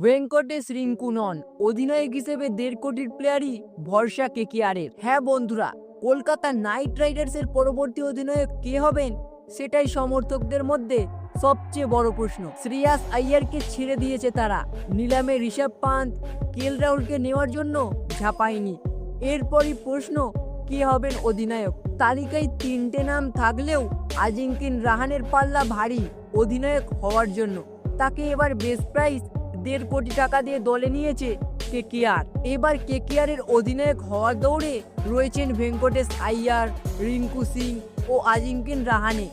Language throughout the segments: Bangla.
ভেঙ্কটেশ রিঙ্কু নন অধিনায়ক হিসেবে দেড় কোটির প্লেয়ারই ভরসা কেকেআরের। হ্যাঁ বন্ধুরা, কলকাতা নাইট রাইডার্সের পরবর্তী অধিনায়ক কে হবেন সেটাই সমর্থকদের মধ্যে সবচেয়ে বড় প্রশ্ন। শ্রেয়াস আইয়ারকে ছেড়ে দিয়েছে তারা। নিলামে ঋষভ পান্ত, কেল রাহুলকে নেওয়ার জন্য ঝাঁপায়নি। এরপরই প্রশ্ন, কে হবেন অধিনায়ক? তালিকায় তিনটে নাম থাকলেও আজিঙ্কিন রাহানের পাল্লা ভারী অধিনায়ক হওয়ার জন্য। তাকে এবার বেস্ট প্রাইস দেড় কোটি টাকা দিয়ে দলে নিয়েছে কেকেআর। এবার কেকেআরের অধিনায়ক হওয়ার দৌড়ে রয়েছেন ভেঙ্কটেশ আইয়ার, রিঙ্কু সিং ও আজিঙ্কিন রাহানে।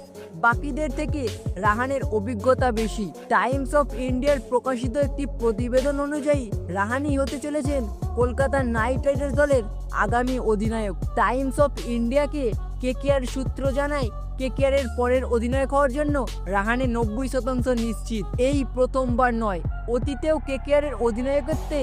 বাকিদের থেকে রাহানের অভিজ্ঞতা বেশি। টাইমস অফ ইন্ডিয়ার প্রকাশিত একটি প্রতিবেদন অনুযায়ী রাহানি হতে চলেছেন কলকাতার নাইট রাইডার্স দলের আগামী অধিনায়ক। টাইমস অফ ইন্ডিয়াকে কেকেআর সূত্র জানায়, কেকেআরের পরের অধিনায়ক হওয়ার জন্য রাহানে নব্বই শতাংশ নিশ্চিত। এই প্রথমবার নয়, অতীতেও কেকেআরের অধিনায়কত্বে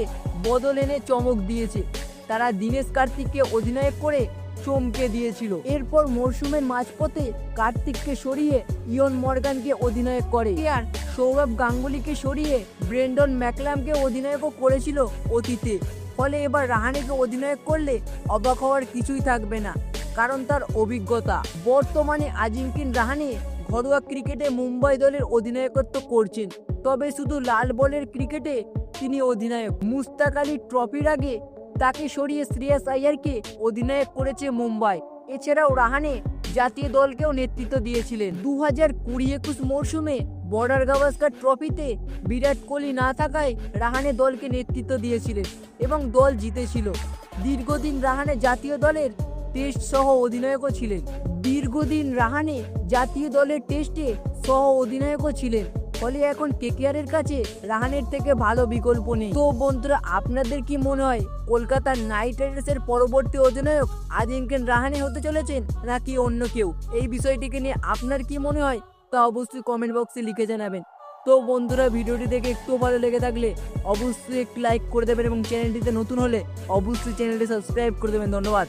বদল এনে চমক দিয়েছে। তারা দীনেশ কার্তিককে অধিনায়ক করে চমকে দিয়েছিল। এরপর মরশুমের মাঝপথে কার্তিককে সরিয়ে ইয়ন মর্গানকে অধিনায়ক করে। আর সৌরভ গাঙ্গুলিকে সরিয়ে ব্রেন্ডন ম্যাকলামকে অধিনায়কও করেছিল অতীতে। ফলে এবার রাহানেকে অধিনায়ক করলে অবাক হওয়ার কিছুই থাকবে না। কারণ তার অভিজ্ঞতা। বর্তমানে আজিঙ্কিন রাহানে ঘরোয়া ক্রিকেটে মুম্বাই দলের অধিনায়কত্ব করছেন। তবে শুধু লাল বলের ক্রিকেটে তিনি অধিনায়ক। মুস্তাক আলী ট্রফির আগে তাকে সরিয়ে শ্রেয়াস আইয়ারকে অধিনায়ক করেছে মুম্বাই। এছাড়াও রাহানে জাতীয় দলকেও নেতৃত্ব দিয়েছিলেন। দু হাজার কুড়ি একুশ মরশুমে বর্ডার গাভাস্কার ট্রফিতে বিরাট কোহলি না থাকায় রাহানে দলকে নেতৃত্ব দিয়েছিলেন এবং দল জিতেছিল। দীর্ঘদিন রাহানে জাতীয় দলের টেস্ট সহ অধিনায়কও ছিলেন। দীর্ঘদিন রাহানে জাতীয় দলের টেস্টে সহ অধিনায়কও ছিলেন। ফলে এখন কেকেআরের কাছে রাহানের থেকে ভালো বিকল্প নেই। তো বন্ধুরা, আপনাদের কি মনে হয় কলকাতার নাইট রাইডার্সের পরবর্তী অধিনায়ক আজিঙ্কেন রাহানে হতে চলেছেন নাকি অন্য কেউ? এই বিষয়টিকে নিয়ে আপনার কি মনে হয়, তা অবশ্যই কমেন্ট বক্সে লিখে জানাবেন। তো বন্ধুরা, ভিডিওটি দেখে একটু ভালো লেগে থাকলে অবশ্যই একটি লাইক করে দেবেন এবং চ্যানেলটিতে নতুন হলে অবশ্যই চ্যানেলটি সাবস্ক্রাইব করে দেবেন। ধন্যবাদ।